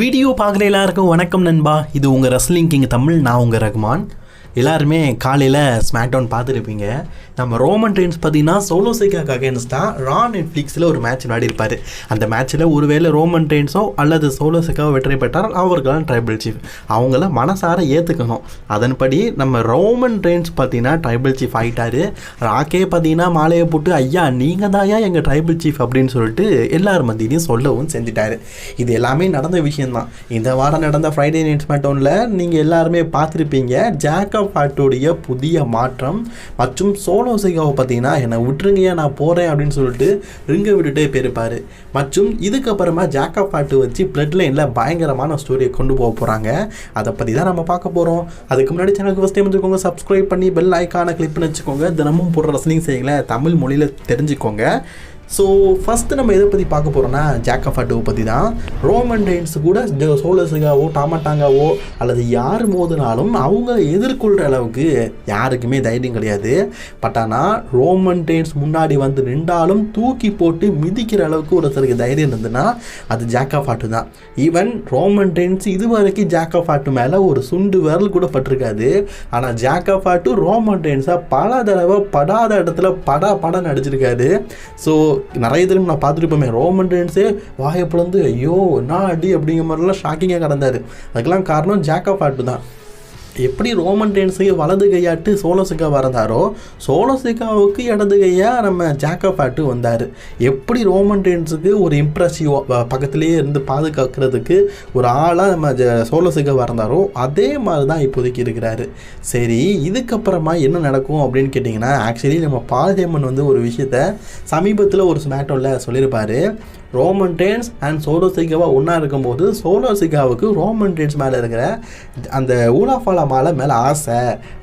Video பார்க்குற எல்லாருக்கும் வணக்கம் நண்பா. இது உங்கள் ரஸ்லிங் கிங் தமிழ் நான் உங்கள் ரகுமான். எல்லாருமே காலையில் ஸ்மாக் டவுன் பார்த்துருப்பீங்க. நம்ம ரோமன் ட்ரெயின்ஸ் பார்த்தீங்கன்னா சோலோ சைக்காக்கு அகேன்ஸ்டாக ரா நெட்ஃப்ளிக்ஸில் ஒரு மேட்ச் விளையாடிருப்பார் அந்த மேட்ச்சில் ஒருவேளை ரோமன் ட்ரெயின்ஸோ அல்லது சோலோ சைக்காவோ வெற்றி பெற்றால் அவர்களாம் ட்ரைபிள் சீஃப் அவங்கள மனசார ஏற்றுக்கணும் அதன்படி நம்ம ரோமன் ட்ரெயின்ஸ் பார்த்தீங்கன்னா ட்ரைபிள் சீஃப் ஆகிட்டாரு ராக்கே பார்த்தீங்கன்னா மாலையை போட்டு ஐயா நீங்கள் தாயா எங்கள் ட்ரைபிள் சீஃப் அப்படின்னு சொல்லிட்டு எல்லார் மத்தியிலையும் சொல்லவும் செஞ்சுட்டாரு. இது எல்லாமே நடந்த விஷயம்தான். இந்த வாரம் நடந்த ஃப்ரைடே நைட் ஸ்மாட்டோனில் நீங்கள் எல்லாருமே பார்த்துருப்பீங்க. ஜாக்கப் ஆட்டோடைய புதிய மாற்றம் மற்றும் சோலோ சிகாவை பார்த்தீங்கன்னா என்னை விட்டுருங்கய்யா நான் போகிறேன் அப்படின்னு சொல்லிட்டு ரிங்கை விட்டுட்டே போயிருப்பார். மற்றும் இதுக்கப்புறமா ஜாக்கா பாட்டு வச்சு பிளட் லைனில் பயங்கரமான ஸ்டோரியை கொண்டு போக போகிறாங்க அதை பற்றி தான் நம்ம பார்க்க போகிறோம் அதுக்கு முன்னாடி சேனலுக்கு ஃபஸ்ட் டைம் வந்துக்கோங்க சப்ஸ்கிரைப் பண்ணி பெல் ஐக்கானை கிளிக் பண்ணி வச்சுக்கோங்க. தினமும் போடுற ரசனையும் செய்யுங்களேன். தமிழ் மொழியில் தெரிஞ்சுக்கோங்க. ஸோ ஃபஸ்ட்டு நம்ம எதை பற்றி பார்க்க போகிறோன்னா ஜாக் ஆஃப் அட்டோவை பற்றி தான் ரோமன் ரெயின்ஸ் கூட சோலஸுகாவோ டாமட்டாங்காவோ அல்லது யார் மோதினாலும் அவங்க எதிர்கொள்கிற அளவுக்கு யாருக்குமே தைரியம் கிடையாது. பட் ஆனால் ரோமன் ரெயின்ஸ் முன்னாடி வந்து நின்றாலும் தூக்கி போட்டு மிதிக்கிற அளவுக்கு ஒருத்தருக்கு தைரியம் இருந்ததுன்னா அது ஜாக்கப் ஆட்டு தான். ஈவன் ரோமன் ரெயின்ஸ் இது வரைக்கும் ஆஃப் ஆட்டு மேலே ஒரு சுண்டு விரல் கூட பட்டிருக்காது. ஆனால் ஜாக்கப் ஆட்டு ரோமன் ரெயின்ஸாக பல தடவை படாத இடத்துல படா படம் நடிச்சிருக்காரு ஸோ நிறைய தடவை நான் பார்த்துருப்போமே ரோமன் ரெயின்ஸே வாயை பிளந்து ஐயோ நான் அடி அப்படிங்கிற மாதிரிலாம் ஷாக்கிங்காக கடந்தார். அதுக்கெல்லாம் காரணம் ஜாக்கப் ஆட்டு தான். எப்படி ரோமன் ரெயின்ஸுக்கு வலது கையாட்டு சோலோசிக்கா வரந்தாரோ சோலோசிக்காவுக்கு இடது கையாக நம்ம ஜாக்கப்பாட்டு வந்தார். எப்படி ரோமன் ரெயின்ஸுக்கு ஒரு இம்ப்ரெசிவ் பக்கத்துலேயே இருந்து பாதுகாக்கிறதுக்கு ஒரு ஆளாக நம்ம ஜ சோலோசிக்கா வரந்தாரோ அதே மாதிரி தான் இப்போதைக்கு இருக்கிறாரு. சரி இதுக்கப்புறமா என்ன நடக்கும் அப்படின்னு கேட்டிங்கன்னா ஆக்சுவலி நம்ம பாலதேமன் வந்து ஒரு விஷயத்த சமீபத்தில் ஒரு ஸ்மேட்டோவில் சொல்லியிருப்பார். ரோமன் டேன்ஸ் அண்ட் சோலோசிகாவாக ஒன்றா இருக்கும்போது சோலோ சிகாவுக்கு ரோமன் டேன்ஸ் மேலே இருக்கிற அந்த ஊலாஃபால மாலை மேலே ஆசை.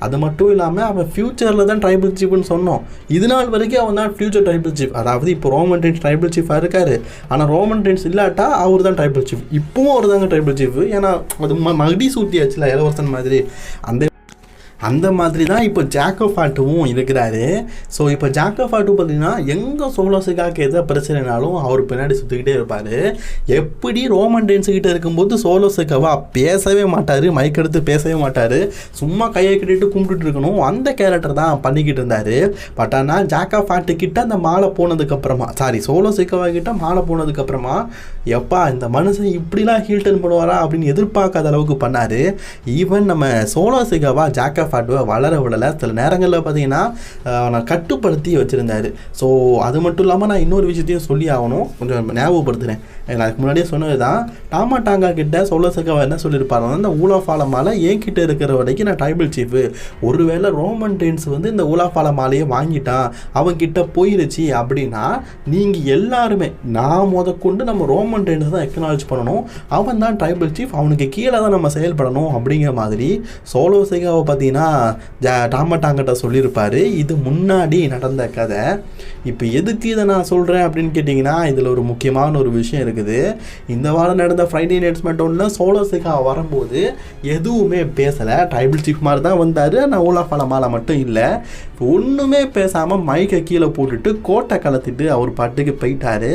அது மட்டும் இல்லாமல் அவன் ஃப்யூச்சரில் தான் ட்ரைபிள் சீஃப்னு சொன்னோம். இது நாள் வரைக்கும் அவன் தான் ஃப்யூச்சர் ட்ரைபிள் சீஃப் அதாவது இப்போ ரோமன் டென்ஸ் ட்ரைபிள் சீஃபாக இருக்கார். ஆனால் ரோமன் டென்ஸ் இல்லாட்டா அவர் தான் ட்ரைபிள் சீஃப் இப்பவும் அவர் தாங்க ட்ரைபிள் சீஃப் ஏன்னா அது மகடி மடி சூட்டியாச்சுல இளவரசன் மாதிரி. அந்த அந்த மாதிரி தான் இப்போ ஜாக்கப் ஆட்டுவும் இருக்கிறாரு. ஸோ இப்போ ஜாக்கப் ஆட்டு பார்த்தீங்கன்னா எங்கே சோலோஸுக்காக எதை பிரச்சனைனாலும் அவர் பின்னாடி சுற்றிக்கிட்டே இருப்பார். எப்படி ரோமன் டென்ஸ் கிட்ட இருக்கும்போது சோலோஸுக்காவா பேசவே மாட்டார் மைக் எடுத்து பேசவே மாட்டார் சும்மா கையை கட்டிட்டு கும்பிட்டுட்டு இருக்கணும் அந்த கேரக்டர் தான் பண்ணிக்கிட்டு இருந்தார். பட் ஆனால் ஜாக்கப் ஆட்டு கிட்ட அந்த மாலை போனதுக்கப்புறமா சாரி சோலோ சிக்கவா கிட்ட மாலை போனதுக்கப்புறமா எப்பா இந்த மனுஷன் இப்படிலாம் ஹீல்டன் பண்ணுவாரா அப்படின்னு எதிர்பார்க்காத அளவுக்கு பண்ணார். ஈவன் நம்ம சோலோ சிகாவா ஜாக்கப் ஆட்டுவை வளர விடலை சில நேரங்களில் பார்த்தீங்கன்னா நான் கட்டுப்படுத்தி வச்சுருந்தாரு. ஸோ அது மட்டும் இல்லாமல் நான் இன்னொரு விஷயத்தையும் சொல்லி ஆகணும். கொஞ்சம் ஞாபகப்படுத்துகிறேன் நான் அதுக்கு முன்னாடியே சொன்னது தான் டாமா டாங்கா கிட்ட சோலோ சிகாவா என்ன சொல்லியிருப்பாரு அந்த ஊலாஃபால மாலை என்கிட்ட இருக்கிற வரைக்கும் நான் ட்ரைபிள் சீஃபு ஒருவேளை ரோமன் டென்ஸ் வந்து இந்த ஊலாஃபால மாலையை வாங்கிட்டான் அவன் கிட்ட போயிருச்சு அப்படின்னா நீங்கள் எல்லாருமே நான் முதற்கொண்டு நம்ம ரோமன் டென்ஸ் தான் எக்னாலஜ் பண்ணணும். அவன் தான் ட்ரைபிள் சீஃப் அவனுக்கு கீழே தான் நம்ம செயல்படணும் அப்படிங்கிற மாதிரி சோலோ சிகாவை பார்த்தீங்கன்னா ஜா டாமட்டாங்கிட்ட சொல்லியிருப்பார். இது முன்னாடி நடந்த கதை. இப்போ எதுக்கு இதை நான் சொல்கிறேன் அப்படின்னு கேட்டிங்கன்னா இதில் ஒரு முக்கியமான ஒரு விஷயம் இருக்குது இருக்குது. இந்த வாரம் நடந்த ஃப்ரைடே நைட்ஸ் மட்டும்ல சோலோ சிகா வரும்போது எதுவுமே பேசலை. ட்ரைபிள் சீஃப் மாதிரி தான் வந்தார். நான் ஓலா மாலை மட்டும் இல்லை. ஒன்றுமே பேசாமல் மைக்கை கீழே போட்டுட்டு கோட்டை கலத்திட்டு அவர் பாட்டுக்கு போயிட்டாரு.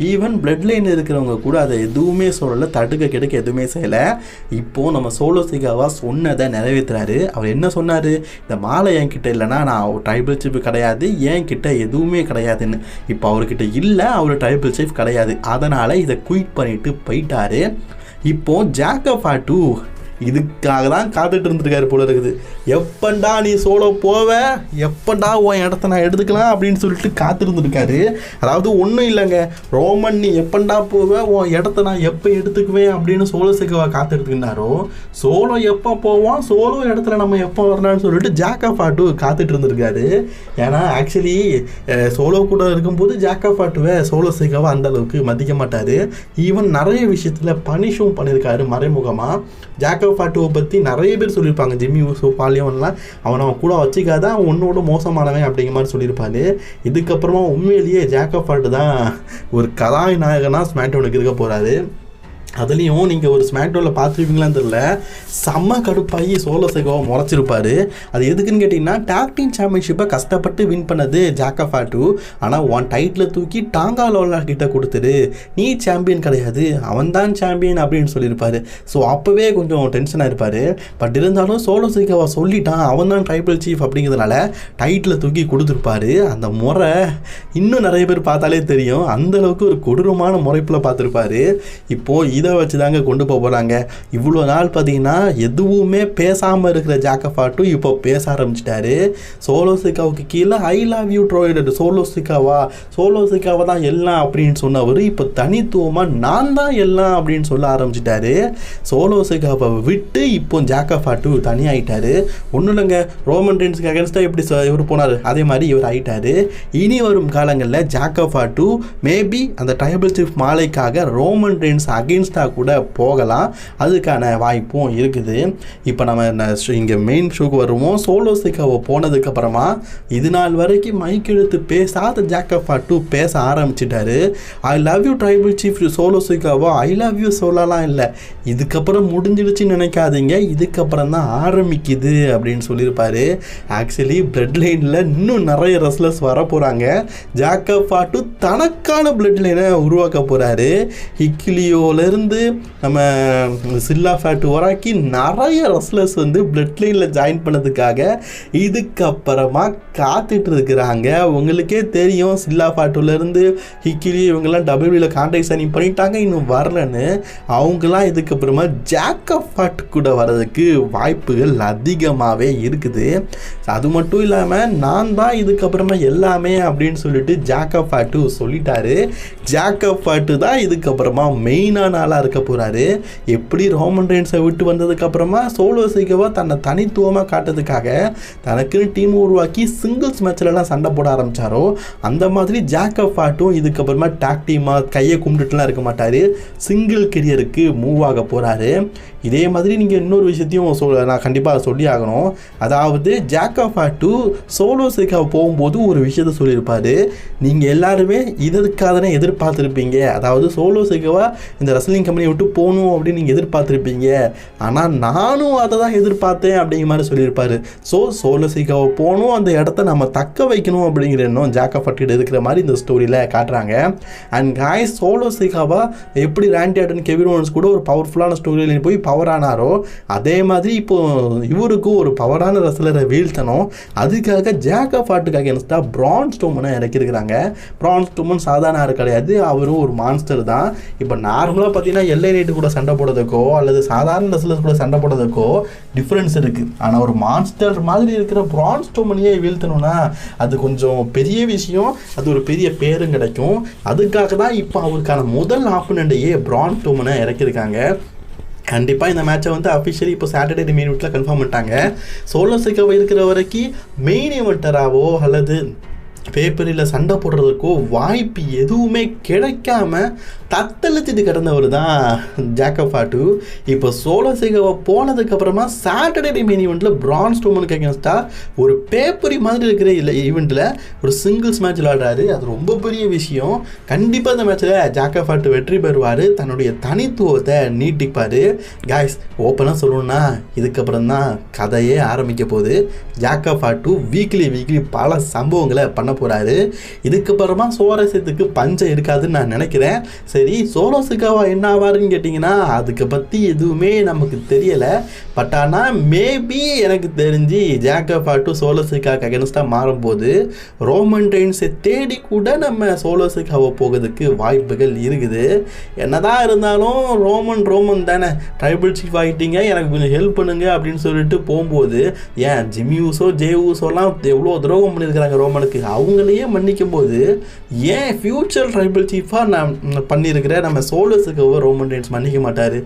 ஈவன் பிளட் லைன் இருக்கிறவங்க கூட அதை எதுவுமே சொல்லலை தடுக்க கிடைக்க எதுவுமே செய்யலை. இப்போது நம்ம சோலோ சிகாவா சொன்னதை நிறைவேற்றுறாரு அவர் என்ன சொன்னார்? இந்த மாலை என்கிட்ட இல்லைன்னா நான் ட்ரைபிள் சீஃப் கிடையாது என்கிட்ட எதுவுமே கிடையாதுன்னு. இப்போ அவர்கிட்ட இல்லை அவர் ட்ரைபிள் சீஃப் கிடையாது. அதனால் இதை குயிட் பண்ணிவிட்டு போயிட்டாரு. இப்போது ஜாக்கஃபா டூ இதுக்காக தான் காத்துட்டு இருந்திருக்காரு போல இருக்குது. எப்பண்டா நீ சோலோ போவ? எப்பண்டா உன் இடத்த நான் எடுத்துக்கலாம் அப்படின்னு சொல்லிட்டு காத்திருந்துருக்காரு. அதாவது ஒன்றும் இல்லைங்க. ரோமன் நீ எப்பண்டா போவ? உன் இடத்த நான் எப்போ எடுத்துக்குவேன் அப்படின்னு சோலோ சிக்கவா காத்துட்டுருந்தாரோ சோலோ எப்போ போவோம் சோலோ இடத்துல நம்ம எப்போ வரலாம்னு சொல்லிட்டு ஜாக்கா ஆட்டு காத்துட்டு இருந்திருக்காரு. ஏன்னா ஆக்சுவலி சோலோ கூட இருக்கும்போது ஜாக்கா ஆட்டுவை சோலோ சிக்கவா அந்த அளவுக்கு மதிக்க மாட்டார். ஈவன் நிறைய விஷயத்தில் பனிஷும் பண்ணியிருக்காரு மறைமுகமாக ஜாக்கப் ஃபாட்டுவை பற்றி நிறைய பேர் சொல்லியிருப்பாங்க. ஜிம்மி யூசோ பாலியோன்லாம் அவனை அவன் கூட வச்சுக்காத அவன் உன்னோட மோசமானவன் அப்படிங்கிற மாதிரி சொல்லியிருப்பாரு. இதுக்கப்புறமா உண்மையிலேயே ஜாக்கோ ஃபாட்டு தான் ஒரு கதாநாயகனாக ஸ்மாட்டோனுக்கு இருக்க போகிறாரு அதுலேயும் நீங்கள் ஒரு ஸ்மாக்டோவில் பார்த்துருப்பீங்களான்னு தெரியல. செம்ம கடுப்பாகி சோலோ சேகோவை முறைச்சிருப்பாரு. அது எதுக்குன்னு கேட்டிங்கன்னா டாக்டின் சாம்பியன்ஷிப்பை கஷ்டப்பட்டு வின் பண்ணது ஜாக்கஃபா டூ ஆனால் ஒன் டைட்டில் தூக்கி டாங்கா லோலா கிட்ட கொடுத்துரு. நீ சாம்பியன் கிடையாது. அவன் தான் சாம்பியன் அப்படின்னு சொல்லியிருப்பாரு. ஸோ அப்போவே கொஞ்சம் டென்ஷனாக இருப்பார். பட் இருந்தாலும் சோலோ சேகோவா சொல்லிட்டான். அவன் தான் ட்ரைபிள் சீஃப் அப்படிங்கிறதுனால டைட்டில் தூக்கி கொடுத்துருப்பாரு. அந்த முறை இன்னும் நிறைய பேர் பார்த்தாலே தெரியும். அந்தளவுக்கு ஒரு கொடூரமான முறைப்பில் பார்த்துருப்பாரு. இப்போது இதை வச்சு தாங்க கொண்டு போக போகிறாங்க இவ்வளோ நாள் பார்த்தீங்கன்னா எதுவுமே பேசாமல் இருக்கிற ஜாக்கஃபாட்டும் இப்போ பேச ஆரம்பிச்சிட்டாரு. சோலோ சிக்காவுக்கு கீழே ஐ லவ் யூ ட்ரோயிட் சோலோ சிக்காவா சோலோ சிக்காவை தான் எல்லாம் அப்படின்னு சொன்னவர் இப்போ தனித்துவமாக நான் தான் எல்லாம் அப்படின்னு சொல்ல ஆரம்பிச்சிட்டாரு. சோலோ சிக்காவை விட்டு இப்போ ஜாக்கஃபாட்டு தனியாகிட்டாரு ஒன்றும் இல்லைங்க ரோமன் ரெயின்ஸுக்கு அகேன்ஸ்டாக எப்படி இவர் போனார்? அதே மாதிரி இவர் ஆகிட்டாரு இனி வரும் காலங்களில் ஜாக்கஃபாட்டு மேபி அந்த ட்ரைபல் சீஃப் மாலைக்காக ரோமன் ரெயின்ஸ் அகேன்ஸ்டாக கூட போகலாம். அதுக்கான வாய்ப்பும் இருக்குது. இப்போ நம்ம இங்கே மெயின் ஷோக்கு வருவோம். சோலோ சிக்காவை போனதுக்கப்புறமா இது நாள் வரைக்கும் மைக் எடுத்து பேசாத ஜாக்கஃபாட்டு பேச ஆரம்பிச்சிட்டாரு. I love you tribal chief Solo சிக்காவோ. I love you சொல்லலாம் இல்லை. இதுக்கப்புறம் முடிஞ்சிடுச்சுன்னு நினைக்காதீங்க. இதுக்கப்புறம் தான் ஆரம்பிக்குது அப்படின்னு சொல்லியிருப்பாரு. ஆக்சுவலி பிளட் லைனில் இன்னும் நிறைய ரெஸ்லர்ஸ் வர போகிறாங்க ஜாக்கப் பாட்டு தனக்கான பிளட் லைனை உருவாக்க போகிறாரு இருந்து நம்ம சில்லா ஃபேட்டு உராக்கி நிறைய ரெஸ்லர்ஸ் வந்து பிளட் லைனில் ஜாயின் பண்ணதுக்காக இதுக்கப்புறமா காத்துட்டு இருக்கிறாங்க. உங்களுக்கே தெரியும் சில்லா ஃபேட்டுலேருந்து ஹிக்கிலி இவங்கெல்லாம் டபிள்யூல கான்டாக்ட் சைனிங் பண்ணிட்டாங்க இன்னும் வரலன்னு. அவங்களாம் இதுக்கப்புறமா ஜாக்கப் ஃபேட் கூட வர்றதுக்கு வாய்ப்புகள் அதிகமாகவே இருக்குது. அது மட்டும் இல்லாமல் நான் தான் இதுக்கப்புறமா எல்லாமே அப்படின்னு சொல்லிட்டு ஜாக்கப் ஃபேட்டு சொல்லிட்டாரு. ஜாக்கப் ஃபேட்டு தான் இதுக்கப்புறமா மெயினான ஆளாக இருக்க போகிறாரு எப்படி ரோமன் ரெயின்ஸை விட்டு வந்ததுக்கப்புறமா சோலோ சீக்கவா தன்னை தனித்துவமாக காட்டுறதுக்காக தனக்குன்னு டீம் உருவாக்கி சிங்கிள்ஸ் மேட்ச்லலாம் சண்டை போட ஆரம்பிச்சாரோ அந்த மாதிரி ஜாக்கப் ஃபேட்டும் இதுக்கப்புறமா டாக் டீமாக கையை கும்பிட்டுட்டுலாம் இருக்க மாட்டார். சிங்கிள் கெரியருக்கு மூவ் ஆக போகிறாரு இதே மாதிரி நீங்கள் இன்னொரு விஷயத்தையும் சொல் நான் கண்டிப்பாக சொல்லி ஆகணும். அதாவது ஜாக்கப் டூ சோலோ சிக்காவை போகும்போது ஒரு விஷயத்த சொல்லியிருப்பார். நீங்கள் எல்லாருமே இதற்காக தானே எதிர்பார்த்துருப்பீங்க. அதாவது சோலோ சிக்காவா இந்த ரெஸ்லிங் கம்பெனியை விட்டு போகணும் அப்படின்னு நீங்கள் எதிர்பார்த்துருப்பீங்க. ஆனால் நானும் அதை தான் எதிர்பார்த்தேன் அப்படிங்கிற மாதிரி சொல்லியிருப்பார். ஸோ சோலோ சிக்காவை போகணும் அந்த இடத்த நம்ம தக்க வைக்கணும் அப்படிங்கிற எண்ணம் ஜாக்கப் ஃபட்டிட்டு இருக்கிற மாதிரி இந்த ஸ்டோரியில் காட்டுறாங்க. அண்ட் காய் சோலோ சிகாவா எப்படி ரேண்டி ஆட்டன் கெவின் கூட ஒரு பவர்ஃபுல்லான ஸ்டோரியில் போய் பவர் பவரானாரோ அதே மாதிரி இப்போ இவருக்கும் ஒரு பவரான ரசலரை வீழ்த்தணும். அதுக்காக ஜாக்கா ஃபாட்டுக்காக என்ன ப்ரான் ஸ்டோமனை இறக்கிருக்கிறாங்க ப்ரான் ஸ்டோமன் சாதாரண ஆள் கிடையாது. அவரும் ஒரு மான்ஸ்டர் தான். இப்போ நார்மலாக பார்த்தீங்கன்னா எல்லை நைட்டு கூட சண்டை போடுறதுக்கோ அல்லது சாதாரண ரசலர் கூட சண்டை போடுறதுக்கோ டிஃப்ரென்ஸ் இருக்குது ஆனால் ஒரு மான்ஸ்டர் மாதிரி இருக்கிற ப்ரான் ஸ்டோமனையே வீழ்த்தணும்னா அது கொஞ்சம் பெரிய விஷயம். அது ஒரு பெரிய பேரும் கிடைக்கும். அதுக்காக தான் இப்போ அவருக்கான முதல் ஆப்பனண்டையே ப்ரான் ஸ்டோமனை இறக்கியிருக்காங்க. கண்டிப்பாக இந்த மேட்சை வந்து அஃபிஷியலி இப்போ சாட்டர்டே மெயின் வீட்டில் கன்ஃபார்ம் பண்ணிட்டாங்க. சோலோ சிக்கவை இருக்கிற வரைக்கும் மெயின் இவெண்டராகவோ அல்லது பேப்பரில் சண்டை போடுறதுக்கோ வாய்ப்பு எதுவுமே கிடைக்காம தத்தளிச்சிட்டு கிடந்தவர் தான் ஜாக்கப் ஆட்டு. இப்போ சோலோ சிகவை போனதுக்கப்புறமா சாட்டர்டே மெயின் ஈவெண்ட்டில் பிரான் டூமனுக்கு அகேன்ஸ்டாக ஒரு பேப்பரி மாதிரி இருக்கிற இல்லை ஈவெண்ட்டில் ஒரு சிங்கிள்ஸ் மேட்ச் விளாடுறாரு அது ரொம்ப பெரிய விஷயம். கண்டிப்பாக இந்த மேட்ச்சில் ஜாக்கப் ஆட்டு வெற்றி பெறுவார். தன்னுடைய தனித்துவத்தை நீட்டிப்பார். காய்ஸ் ஓப்பனாக சொல்லணும்னா இதுக்கப்புறம் தான் கதையே ஆரம்பிக்க போகுது. ஜாக்கப் ஆட்டு வீக்லி வீக்லி பல சம்பவங்களை பண்ண போகிறாரு இதுக்கப்புறமா சுவாரஸ்யத்துக்கு பஞ்சம் இருக்காதுன்னு நான் நினைக்கிறேன். சரி சோலோ என்ன ஆவாருன்னு கேட்டிங்கன்னா அதுக்கு பற்றி எதுவுமே நமக்கு தெரியலை. பட் ஆனால் மேபி எனக்கு தெரிஞ்சு ஜாக்கப் ஆட்டு சோலோ சிக்காக்கு அகேன்ஸ்டாக மாறும்போது ரோமன் ரெயின்ஸை தேடி கூட நம்ம சோலோ போகிறதுக்கு வாய்ப்புகள் இருக்குது. என்னதான் இருந்தாலும் ரோமன் ரோமன் தானே. ட்ரைபிள் சீஃப் ஆகிட்டீங்க எனக்கு கொஞ்சம் ஹெல்ப் பண்ணுங்க அப்படின்னு சொல்லிட்டு போகும்போது ஏன் ஜிம்மி ஜேவூஸோலாம் எவ்வளோ துரோகம் பண்ணியிருக்கிறாங்க ரோமனுக்கு? அவங்களையே மன்னிக்கும் போது ஏன் ஃபியூச்சர் ட்ரைபிள் சீஃபாக நான் பண்ணியிருக்கிற? நம்ம சோலர்ஸுக்கு ரோமன் டென்ஸ் மன்னிக்க மாட்டார்.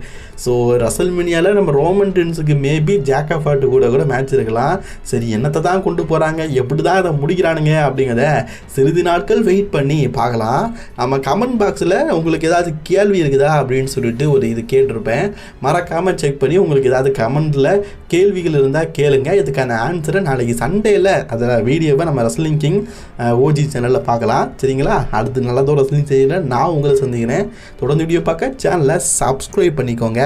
ஸோ ரசல் மினியாவில் நம்ம ரோமன் டென்ஸுக்கு மேபி ஜாக்காஃபாட்டு கூட கூட மேட்ச் இருக்கலாம். சரி என்னத்தை தான் கொண்டு போகிறாங்க எப்படி தான் அதை முடிக்கிறானுங்க அப்படிங்கிறத சிறிது நாட்கள் வெயிட் பண்ணி பார்க்கலாம். நம்ம கமெண்ட் பாக்ஸில் உங்களுக்கு ஏதாவது கேள்வி இருக்குதா அப்படின்னு சொல்லிட்டு ஒரு இது கேட்டிருப்பேன். மறக்காமல் செக் பண்ணி உங்களுக்கு ஏதாவது கமெண்டில் கேள்விகள் இருந்தால் கேளுங்க. இதுக்கான ஆன்சரை நாளைக்கு சண்டேயில் அதில் வீடியோவை நம்ம ரஸ்லிங் கிங் ஓஜி சேனலில் பார்க்கலாம். சரிங்களா? அடுத்து நல்லதோட ரசலிங் செய்யல நான் உங்களை சந்திக்கிறேன். தொடர்ந்து வீடியோ பார்க்க சேனலை சப்ஸ்கிரைப் பண்ணிக்கோங்க.